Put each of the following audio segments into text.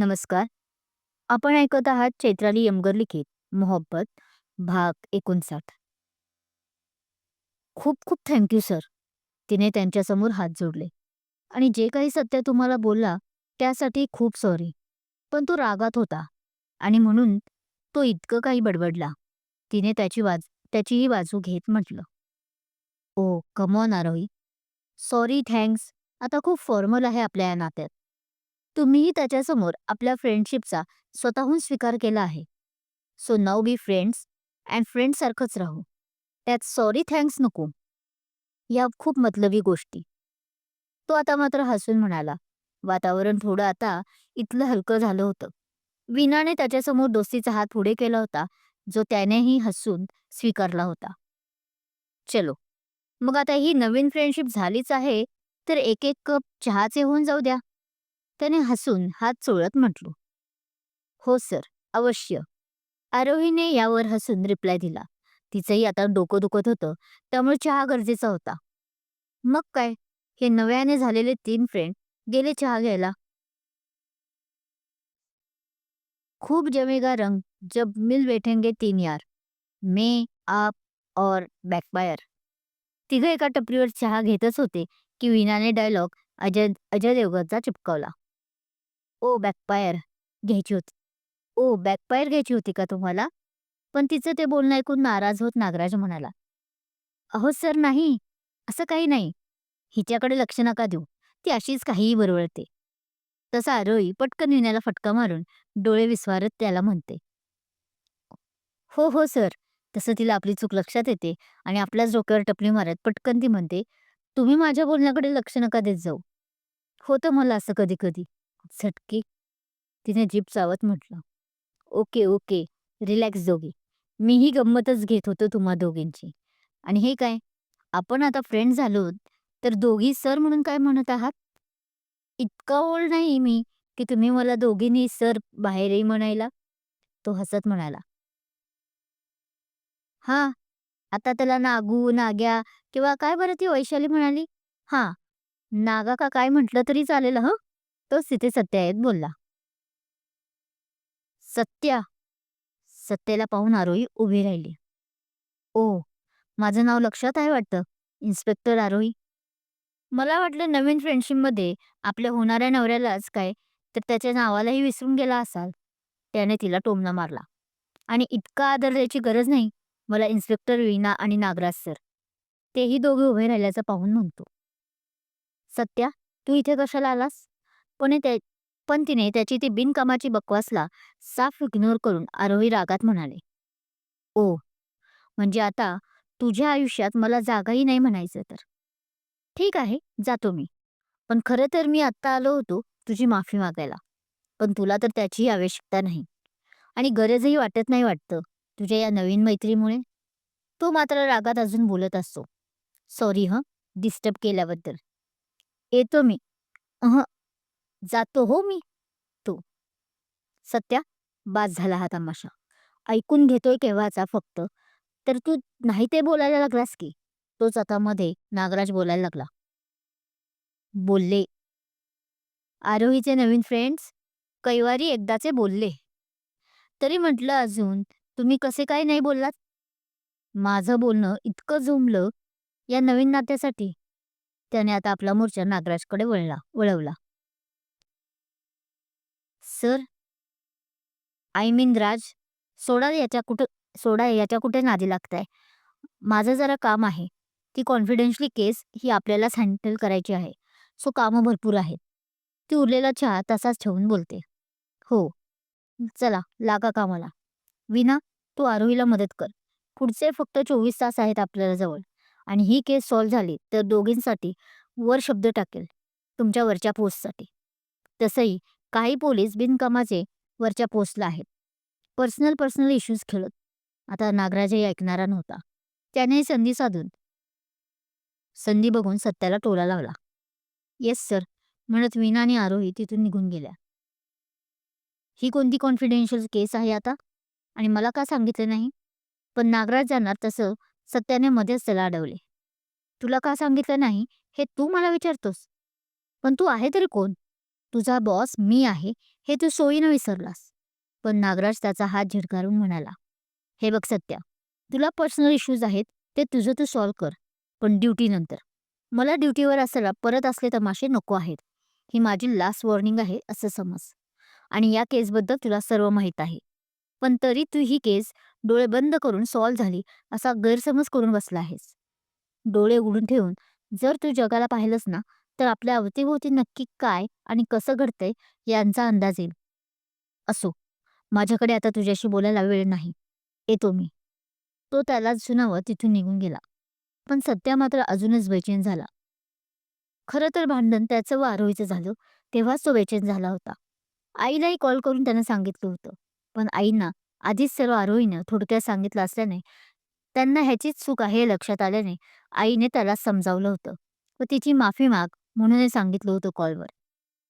नमस्कार. आपण ऐकत आहात चैत्राली यमगर लिखित मोहब्बत भाग एकोणसाठ. खूप खूप थँक्यू सर. तिने त्यांच्यासमोर हात जोडले. आणि जे काही सत्य तुम्हाला बोलला त्यासाठी खूप सॉरी. पण तो रागात होता आणि म्हणून तो इतकं काही बडबडला. तिने त्याची बाज त्याचीही बाजू घेत म्हटलं. ओ come on Arohi. Sorry thanks आता खूप फॉर्मल आहे आपल्या या नात्यात. तुम्हीही त्याच्यासमोर आपल्या फ्रेंडशिपचा स्वतःहून स्वीकार केला आहे. So now be friends and friends सारखंच राहू. त्यात सॉरी थँक्स नको. या खूप मतलबी गोष्टी. तो आता मात्र हसून म्हणाला. वातावरण थोडं आता इथलं हलकं झालं होतं. विनाने त्याच्यासमोर दोस्तीचा हात पुढे केला होता जो त्यानेही हसून स्वीकारला होता. चलो मग आता ही नवीन फ्रेंडशिप झालीच आहे तर एक एक कप चहाचे होऊन जाऊ द्या. त्याने हसून हात चोळत म्हटलो. हो सर अवश्य. आरोहीने यावर हसून रिप्लाय दिला. तिचंही आता डोकं दुखत होतं त्यामुळे चहा गरजेचा होता. मग काय हे नव्याने झालेले तीन फ्रेंड गेले चहा घ्यायला. खूप जमेगा रंग जब मिल बैठेंगे तीन यार मे आप और बॅकफायर. तिघं एका टपरीवर चहा घेतच होते की विनाने डायलॉग अजय अजय देवगणचा चिपकावला. ओ बॅकपायर घ्यायची होती. ओ बॅकपायर घ्यायची होती का तुम्हाला? पण तिचं ते बोलणं ऐकून नाराज होत नागराज म्हणाला. अहो सर नाही. असं काही नाही. हिच्याकडे लक्ष नका देऊ. ती अशीच काहीही बरवळते. तसा आरोही पटकन विण्याला फटका मारून डोळे विस्वारत त्याला म्हणते. हो हो सर. तसं तिला आपली चूक लक्षात येते आणि आपल्याच डोक्यावर टपली मारत पटकन ती म्हणते, तुम्ही माझ्या बोलण्याकडे लक्ष नका देत जाऊ. होतं मला असं कधी कधी. झटके. तिने जीप चावत म्हटलं. ओके ओके रिलॅक्स दोघी. मीही गंमतच घेत होतो तुम्हा दोघींची. आणि हे काय आपण आता फ्रेंड झालोत तर दोघी सर म्हणून काय म्हणत आहात? इतका ओल्ड नाही मी की तुम्ही मला दोघींनी सर बाहेरही म्हणायला. तो हसत म्हणाला. हां आता त्याला नागू नाग्या किंवा काय बरं ती वैशाली म्हणाली. हां नागा का काय म्हटलं तरी चालेल हं. तोच तिथे सत्य येत बोलला. सत्या. सत्याला पाहून आरोही उभी राहिली. ओ माझं नाव लक्षात आहे वाटतं इन्स्पेक्टर आरोही. मला वाटलं नवीन फ्रेंडशिपमध्ये आपल्या होणाऱ्या नवऱ्यालाच काय तर त्याच्या नावालाही विसरून गेला असाल. त्याने तिला टोमणा मारला. आणि इतका आदर द्यायची गरज नाही मला इन्स्पेक्टर वीणा आणि नागराज सर. तेही दोघे उभे राहिल्याचं पाहून म्हणतो. सत्या तू इथे कशाला आलास? पण त्या पण तिने त्याची ती बिनकामाची बकवासला साफ इग्नोर करून आरोही रागात म्हणाले. ओ म्हणजे आता तुझ्या आयुष्यात मला जागाही नाही म्हणायचं तर. ठीक आहे जातो मी. पण खरं तर मी आत्ता आलो होतो तुझी माफी मागायला. पण तुला तर त्याचीही आवश्यकता नाही. आणि गरजही वाटत नाही वाटतं तुझ्या या नवीन मैत्रीमुळे. तो मात्र रागात अजून बोलत असतो. सॉरी हं डिस्टर्ब केल्याबद्दल. येतो मी. अह जातो हो मी. तो. सत्या बास झाला हा तमाशा. ऐकून घेतोय केव्हाचा फक्त. तर तू नाही ते बोलायला लागलास की. तोच आता मध्ये नागराज बोलायला लागला. बोलले. आरोहीचे नवीन फ्रेंड्स कैवारी एकदाचे बोलले. तरी म्हटलं अजून तुम्ही कसे काय नाही बोललात? माझं बोलणं इतकं झोंबलं या नवीन नात्यासाठी. त्याने आता आपला मोर्चा नागराजकडे वळला वळवला. सर आय मीन राज सोडा याच्या कुठं सोडा याच्या कुठे नादी लागताय. माझं जरा काम आहे. ती कॉन्फिडेन्शली केस ही आपल्यालाच हँडल करायची आहे. सो कामं भरपूर आहेत. ती उरलेला चहा तसाच ठेवून बोलते. हो चला लागा कामाला. विना तू आरोहीला मदत कर. पुढचे फक्त चोवीस तास आहेत आपल्याला जवळ. आणि ही केस सॉल्व्ह झाली तर दोघींसाठी वर शब्द टाकेल तुमच्या वरच्या पोस्टसाठी. तसंही काही पोलीस बिनकामाचे वरच्या पोस्टला आहेत. पर्सनल पर्सनल इश्यूज खेळत. आता नागराजही ऐकणारा नव्हता. त्याने संधी साधून संधी बघून सत्याला टोला लावला. येस सर म्हणत वीणा आणि आरोही तिथून निघून गेल्या. ही कोणती कॉन्फिडेन्शियल केस आहे आता? आणि मला का सांगितलं नाही? पण नागराज जाणार तसं सत्याने मध्येच त्याला अडवले. तुला का सांगितलं नाही हे तू मला विचारतोस? पण तू आहे तरी कोण? तुझा बॉस मी आहे हे तू सोयीनं विसरलास. पण नागराज त्याचा हात झिडकारून म्हणाला हे बघ सत्या तुला पर्सनल इश्यूज आहेत ते तुझं तू सॉल्व कर पण ड्युटीनंतर मला ड्युटीवर असताना परत असले तमाशे नको आहेत. ही माझी लास्ट वॉर्निंग आहे असं समज. आणि या केसबद्दल तुला सर्व माहीत आहे. पण तरी तू ही केस डोळे बंद करून सॉल्व्ह झाली असा गैरसमज करून बसला आहेस. डोळे उघडून ठेवून जर तू जगाला पाहिलंस ना तर आपल्या अवतीभोवती नक्की काय आणि कसं घडतंय यांचा अंदाज येईल. असो माझ्याकडे आता तुझ्याशी बोलायला वेळ नाही. येतो मी. तो त्याला सुनावं तिथून निघून गेला. पण सत्या मात्र अजूनच बेचैन झाला. खरं तर भांडण त्याचं व आरोहीचं झालं तेव्हाच तो बेचैन झाला होता. आईलाही कॉल करून त्यानं सांगितलं होतं. पण आईंना आधीच सर्व आरोहीनं थोडक्यात सांगितलं असल्याने त्यांना ह्याचीच चूक आहे हे लक्षात आल्याने आईने त्याला समजावलं होतं. व तिची माफी माग म्हणून सांगितलं होतं कॉलवर.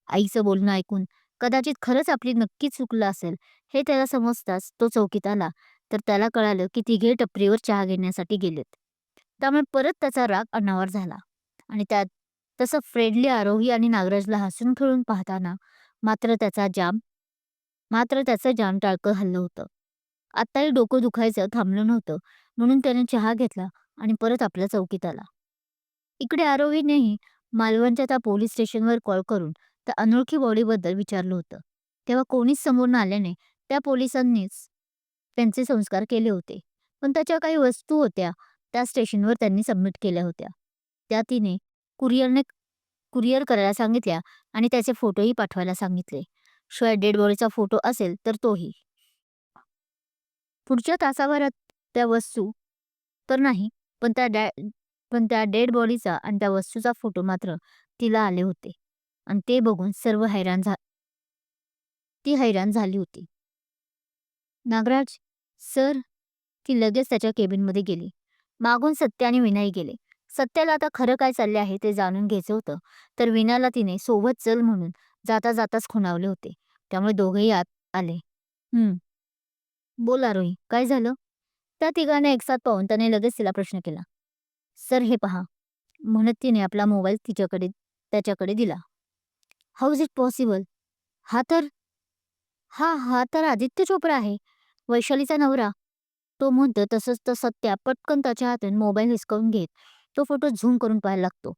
आईचं बोलणं ऐकून कदाचित खरंच आपली नक्कीच चुकलं असेल हे त्याला समजताच तो चौकीत आला तर त्याला कळालं की तिघे टपरीवर चहा घेण्यासाठी गेलेत. त्यामुळे परत त्याचा राग अनावर झाला आणि त्यात तसं फ्रेंडली आरोही आणि नागराजला हसून खेळून पाहताना मात्र त्याचा जाम मात्र त्याचं जाम टाळकं हल्लं होतं. आत्ताही डोकं दुखायचं थांबलं नव्हतं म्हणून त्याने चहा घेतला आणि परत आपल्या चौकीत आला. इकडे आरोहीनेही मालवणच्या त्या पोलीस स्टेशनवर कॉल करून त्या अनोळखी बॉडीबद्दल विचारलं होतं. तेव्हा कोणीच समोर न आल्याने त्या पोलिसांनीच त्यांचे संस्कार केले होते. पण त्याच्या काही वस्तू होत्या त्या स्टेशनवर त्यांनी सबमिट केल्या होत्या. त्या तिने कुरिअरने कुरिअर करायला सांगितल्या आणि त्याचे फोटोही पाठवायला सांगितले. शिवाय डेड बॉडीचा फोटो असेल तर तोही. पुढच्या तासाभरात त्या वस्तू तर नाही पण त्या डॅ पण त्या डेड बॉडीचा आणि त्या वस्तूचा फोटो मात्र तिला आले होते. आणि ते बघून सर्व हैराण झा ती हैराण झाली होती. नागराज सर ती लगेच त्याच्या केबिनमध्ये गेली. मागून सत्य आणि विनाई गेले. सत्याला आता खरं काय चालले आहे ते जाणून घ्यायचं होतं. तर विनाला तिने सोबत चल म्हणून जाता जाताच खुणावले होते. त्यामुळे दोघेही आत आले. हम्म. बोला रोही काय झालं? त्या तिघांना एकसाथ पाहून त्याने लगेच तिला प्रश्न केला. सर हे पहा. म्हणत तिने आपला मोबाईल तिच्याकडे त्याच्याकडे दिला. हाऊ इज इट पॉसिबल हा तर हा हा तर आदित्य चोप्रा आहे वैशालीचा नवरा. तो म्हणतो तसंच तर सत्या पटकन त्याच्या हातून मोबाईल हिसकावून घेत तो फोटो झूम करून पाहायला लागतो.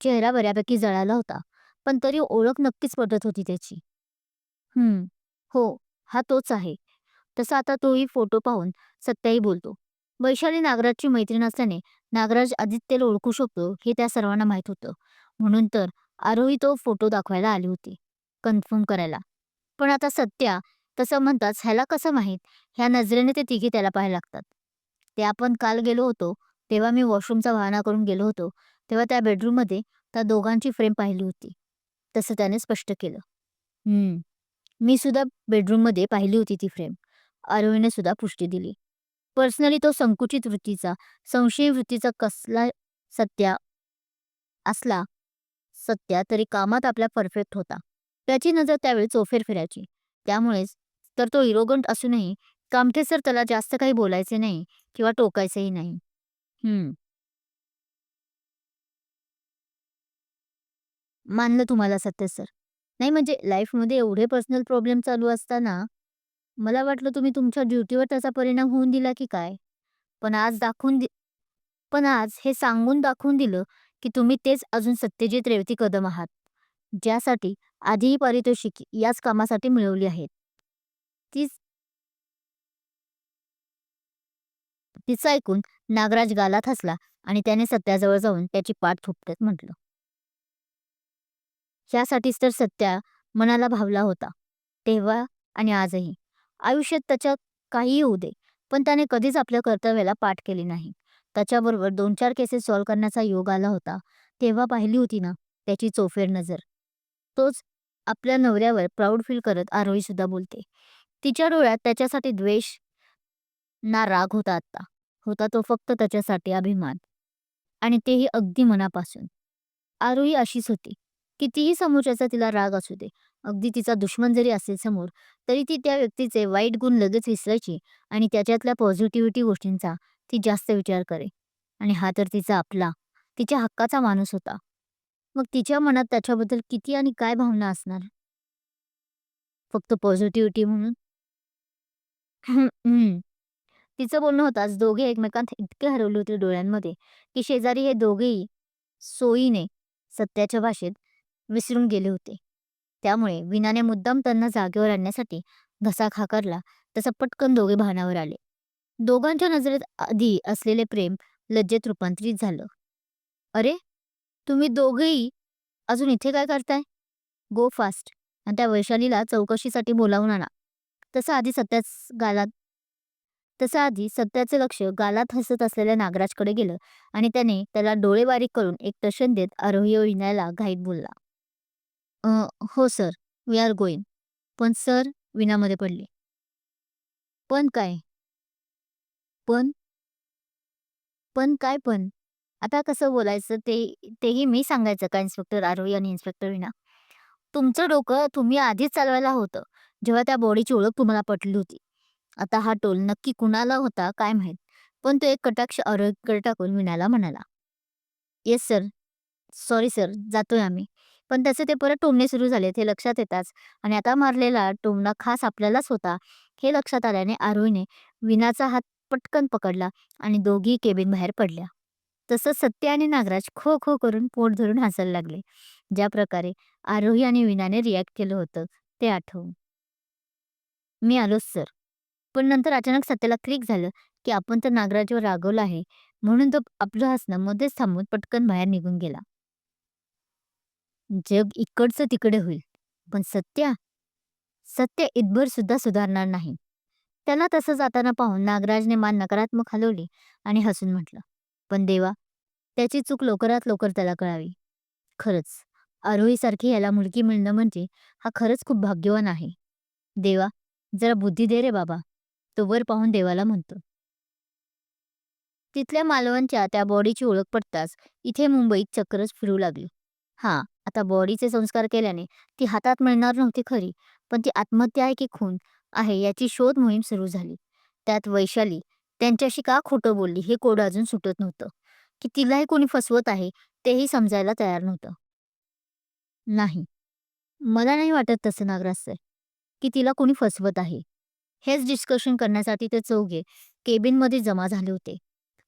चेहरा बऱ्यापैकी जळाला होता पण तरी ओळख नक्कीच पडत होती त्याची. हम्म हो हा तोच आहे. तसा आता तोही फोटो पाहून सत्याही बोलतो. वैशाली नागराजची मैत्रीण असल्याने नागराज आदित्यला ओळखू शकतो हे त्या सर्वांना माहीत होतं. म्हणून तर आरोही तो फोटो दाखवायला आली होती कन्फर्म करायला. पण आता सत्या तसं म्हणताच ह्याला कसं माहीत? ह्या नजरेने ते तिघे त्याला पाहायला लागतात. ते आपण काल गेलो होतो तेव्हा मी वॉशरूमचा वाहना करून गेलो होतो तेव्हा त्या बेडरूममध्ये त्या दोघांची फ्रेम पाहिली होती. तसं त्याने स्पष्ट केलं. हम्म. मी सुद्धा बेडरूममध्ये पाहिली होती ती फ्रेम. आरोहीने सुद्धा पुष्टी दिली. पर्सनली तो संकुचित वृत्तीचा संशयी वृत्तीचा कसला सत्या असला सत्या तरी कामात आपल्या परफेक्ट होता. त्याची नजर त्यावेळी चोफेर फिरायची त्यामुळेच तर तो इरोगंट असूनही कामठेसर त्याला जास्त काही बोलायचे नाही किंवा टोकायचेही नाही. हम्म. मानलं तुम्हाला सत्य सर. नाही म्हणजे लाईफमध्ये एवढे पर्सनल प्रॉब्लेम चालू असताना मला वाटलं तुम्ही तुमच्या ड्युटीवर त्याचा परिणाम होऊन दिला की काय? पण आज दाखवून दि पण आज हे सांगून दाखवून दिलं की तुम्ही तेच अजून सत्यजित रेवती कदम आहात ज्यासाठी आधीही पारितोषिक याच कामासाठी मिळवली आहेत. तीच तिचं ऐकून नागराज गालात हसला आणि त्याने सत्याजवळ जाऊन त्याची पाठ थोपटत म्हटलं. यासाठीच तर सत्या मनाला भावला होता तेव्हा आणि आजही. आयुष्यात त्याच्या काहीही होऊ दे. पण त्याने कधीच आपल्या कर्तव्याला पाठ केली नाही. त्याच्याबरोबर दोन चार केसेस सॉल्व्ह करण्याचा योग आला होता. तेव्हा पाहिली होती ना त्याची चोफेर नजर. तोच आपल्या नवऱ्यावर प्राऊड फील करत आरोही सुद्धा बोलते. तिच्या डोळ्यात त्याच्यासाठी द्वेष ना राग होता आत्ता. होता तो फक्त त्याच्यासाठी अभिमान. आणि तेही अगदी मनापासून. आरोही अशीच होती. कितीही समोरच्याचा तिला राग असू दे अगदी तिचा दुश्मन जरी असेल समोर तरी ती त्या व्यक्तीचे वाईट गुण लगेच विसरायची आणि त्याच्यातल्या पॉझिटिव्हिटी गोष्टींचा ती जास्त विचार करे आणि हा तर तिचा आपला तिच्या हक्काचा माणूस होता मग तिच्या मनात त्याच्याबद्दल किती आणि काय भावना असणार फक्त पॉझिटिव्हिटी म्हणून? हं, तिचं बोलणं होताच दोघे एकमेकांत इतके हरवले होते डोळ्यांमध्ये, की शेजारी हे दोघेही सोयीने सत्याच्या भाषेत विसरून गेले होते. त्यामुळे विनाने मुद्दाम त्यांना जागेवर आणण्यासाठी घसा खाकरला तसा पटकन दोघे भानावर आले. दोघांच्या नजरेत आधी असलेले प्रेम लज्जेत रूपांतरित झालं. "अरे, तुम्ही दोघेही अजून इथे काय करताय? गो फास्ट आणि त्या वैशालीला चौकशीसाठी बोलावून आणा." तसं आधी सत्याच गालात तसं आधी सत्याचे लक्ष गालात हसत असलेल्या नागराजकडे गेलं आणि त्याने त्याला डोळे बारीक करून एक टशन देत आरोही विनायला घाईत बोलला. "अं, हो सर, वी आर गोईंग." "पण सर," विनामध्ये पडले "पण काय?" "पण?" "पण काय पण? आता कसं बोलायचं ते तेही मी सांगायचं का इन्स्पेक्टर आरोही आणि इन्स्पेक्टर विना? तुमचं डोकं तुम्ही आधीच चालवायला होतं, जेव्हा त्या बॉडीची ओळख तुम्हाला पटली होती. आता हा टोल नक्की कुणाला होता काय माहीत, पण तो एक कटाक्ष आरोग्यकडे टाकून विनाला म्हणाला. "येस सर, सॉरी सर, जातोय आम्ही." पण त्याचे ते परत टोमणे सुरू झालेत हे लक्षात येताच आणि आता मारलेला टोमणा खास आपल्यालाच होता हे लक्षात आल्याने आरोहीने विनाचा हात पटकन पकडला आणि दोघी केबिन बाहेर पडल्या. तसंच सत्य आणि नागराज खो खो करून पोट धरून हसायला लागले. ज्या प्रकारे आरोही आणि विनाने रिॲक्ट केलं होतं ते आठवून. "मी आलोच सर." पण नंतर अचानक सत्याला क्लिक झालं की आपण तर नागराजवर रागवलं आहे म्हणून तो आपलं हसणं मध्येच थांबून पटकन बाहेर निघून गेला. जग इकडचं तिकडे होईल, पण सत्या? सत्य इतभर सुद्धा सुधारणार नाही. त्याला तसं जाताना पाहून नागराजने मान नकारात्मक हलवली आणि हसून म्हटलं, "पण देवा, त्याची चूक लवकरात लवकर त्याला कळावी. खरंच, आरोहीसारखी याला मुलगी मिळणं म्हणजे हा खरंच खूप भाग्यवान आहे. देवा, जरा बुद्धी दे रे बाबा." तो वर पाहून देवाला म्हणतो. तिथल्या मालवणच्या त्या बॉडीची ओळख पडताच इथे मुंबईत चक्करच फिरू लागली. हां, आता बॉडीचे संस्कार केल्याने ती हातात मिळणार नव्हती खरी, पण ती आत्महत्या आहे की खून आहे याची शोध मोहीम सुरू झाली. त्यात वैशाली त्यांच्याशी का खोटं बोलली हे कोड अजून सुटत नव्हतं, की तिलाही कोणी फसवत आहे तेही समजायला तयार नव्हतं. नाही, मला नाही वाटत तसं नागराज सर, की तिला कोणी फसवत आहे. हेच डिस्कशन करण्यासाठी ते चौघे केबिनमध्ये जमा झाले होते.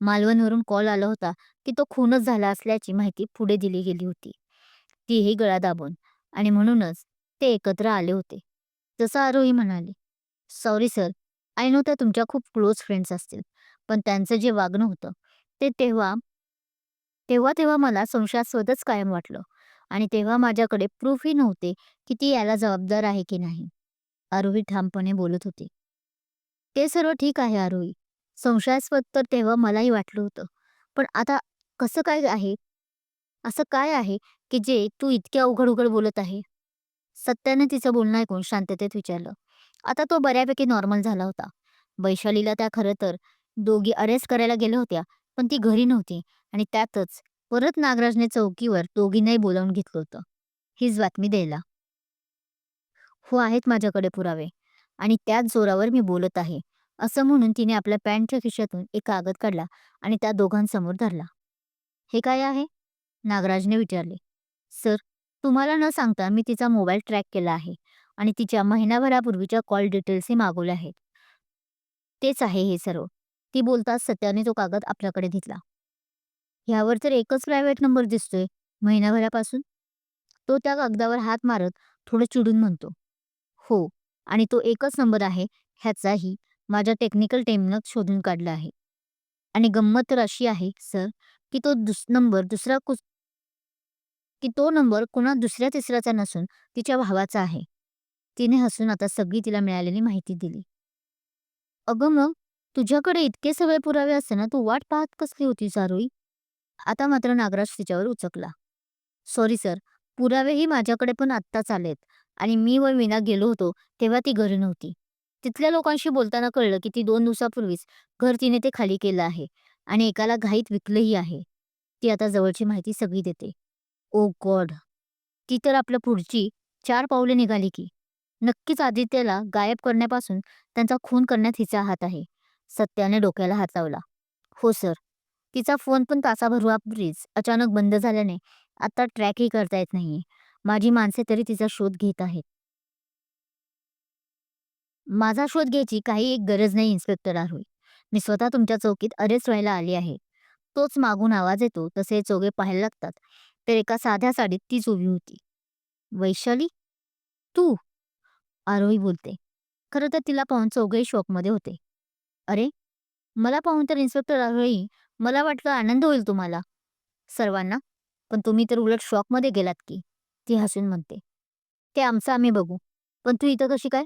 मालवणवरून कॉल आला होता की तो खूनच झाला असल्याची माहिती पुढे दिली गेली होती. तीही गळा दाबून आणि म्हणूनच ते एकत्र आले होते. जसं आरोही म्हणाले "सॉरी सर, आय नो त्या तुमच्या खूप क्लोज फ्रेंड्स असतील, पण त्यांचं जे वागणं होतं ते तेव्हा तेव्हा तेव्हा मला संशयास्पदच कायम वाटलं आणि तेव्हा माझ्याकडे प्रूफही नव्हते की ती याला जबाबदार आहे की नाही." आरोही ठामपणे बोलत होती. "ते सर्व ठीक आहे आरोही. संशयास्पद तर तेव्हा मलाही वाटलं होतं. पण आता कसं काय आहे? असं काय आहे की जे तू इतक्या उघड उघड बोलत आहे?" सत्याने तिचं बोलणं ऐकून शांततेत विचारलं. आता तो बऱ्यापैकी नॉर्मल झाला होता. वैशालीला त्या खरं तर दोघी अरेस्ट करायला गेल्या होत्या, पण ती घरी नव्हती आणि त्यातच परत नागराजने चौकीवर दोघींनाही बोलावून घेतलं होतं, हीच बातमी द्यायला. "हो, आहेत माझ्याकडे पुरावे आणि त्याच जोरावर मी बोलत आहे." असं म्हणून तिने आपल्या पॅन्टच्या खिशातून एक कागद काढला आणि त्या दोघांसमोर धरला. "हे काय आहे?" नागराजने विचारले. "सर, तुम्हाला न सांगता मी तिचा मोबाईल ट्रॅक केला आहे आणि तिच्या महिनाभरापूर्वीच्या कॉल डिटेल्सही मागवल्या आहेत." "तेच आहे हे सर्व." ती बोलताच सत्याने तो कागद आपल्याकडे घेतला. "ह्यावर तर एकच प्रायव्हेट नंबर दिसतोय महिनाभरापासून." तो त्या कागदावर हात मारत थोडं चिडून म्हणतो. "हो, आणि तो एकच नंबर आहे ह्याचाही माझ्या टेक्निकल टीमनं शोधून काढला आहे. आणि गंमत तर अशी आहे सर, की तो दुस नंबर दुसरा कुस की तो नंबर कुणा दुसऱ्या तिसऱ्याचा नसून तिच्या भावाचा आहे." तिने हसून आता सगळी तिला मिळालेली माहिती दिली. "अगं मग, तुझ्याकडे इतके सगळे पुरावे असताना तू वाट पाहत कसली होती सारोई आता मात्र नागराज तिच्यावर उचकला. "सॉरी सर, पुरावेही माझ्याकडे पण आत्ताच आलेत आणि मी व विना गेलो होतो तेव्हा ती घरी नव्हती. तिथल्या लोकांशी बोलताना कळलं की ती दोन दिवसापूर्वीच घर तिने ते खाली केलं आहे आणि एकाला घाईत विकलंही आहे. ती आता जवळची माहिती सगळी देते." "ओ गॉड, ती तर आपल्या पुढची चार पावले निघाली की." "नक्कीच आदित्यला गायब करण्यापासून त्यांचा खून करण्यात हिचा हात आहे." सत्याने डोक्याला हात लावला. "हो सर, तिचा फोन पण तासाभरापूर्वीच अचानक बंद झाल्याने आता ट्रॅकही करता येत नाहीये. माझी माणसे तरी तिचा शोध घेत आहेत." माझा शोध घ्यायची काही एक गरज नाही इन्स्पेक्टर आरोही मी स्वतः तुमच्या चौकीत अरेस्ट व्हायला आली आहे तोच मागून आवाज येतो तसे चौघे पाहायला लागतात तर एका साध्या साडीत तीच उभी होती. वैशाली? तू? आरोही बोलते. खरं तर तिला पाहून चौघेही शॉकमध्ये होते. अरे मला पाहून तर इन्स्पेक्टर आरोही मला वाटलं आनंद होईल तुम्हाला. सर्वांना. पण तुम्ही तर उलट शॉकमध्ये गेलात की ती हसून म्हणते. ते आमचं आम्ही बघू. पण तू इथं कशी काय?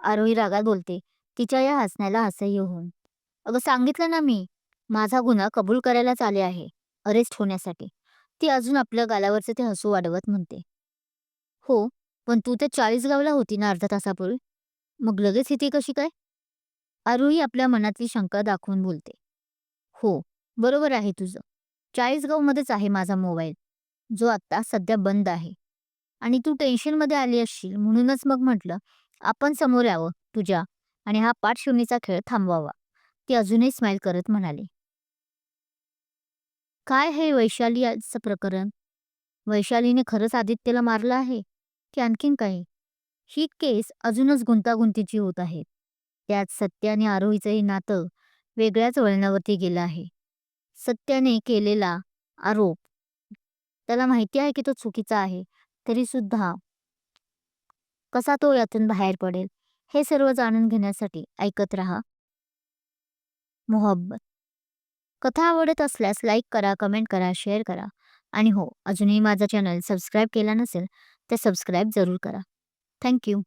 आरोही रागात बोलते. तिच्या या हसण्याला असह्य होऊन. अगं सांगितलं ना मी माझा गुन्हा कबूल करायलाच आले आहे. अरेस्ट होण्यासाठी. ती अजून आपल्या गालावरचे ते हसू वाढवत म्हणते. हो पण तू त्या चाळीसगावला होती ना अर्धा तासापूर्वी? मग लगेच इथे कशी काय? आरोही आपल्या मनातली शंका दाखवून बोलते. हो बरोबर आहे तुझं. चाळीसगावमध्येच आहे माझा मोबाईल. जो आत्ता सध्या बंद आहे. आणि तू टेन्शनमध्ये आली असशील म्हणूनच मग म्हटलं आपण समोर यावं तुझ्या आणि हा पाठशिवणीचा खेळ थांबवावा. ती अजूनही स्माईल करत म्हणाली. काय हे वैशालीचं प्रकरण? वैशालीने खरंच आदित्यला मारलं आहे की आणखीन काही ही केस अजूनच गुंतागुंतीची होत आहे. त्यात सत्य आणि आरोहीचंही नातं वेगळ्याच वळणावरती गेलं आहे. सत्याने केलेला आरोप त्याला माहिती आहे की तो चुकीचा आहे तरी सुद्धा कसा तो यातून बाहेर पडेल हे सर्व जाणून घेण्यासाठी ऐकत रहा. मोहब्बत कथा आवडत असल्यास लाईक करा कमेंट करा शेअर करा. आणि हो अजूनही माझा चॅनल सबस्क्राईब केला नसेल तर सबस्क्राईब जरूर करा. थँक्यू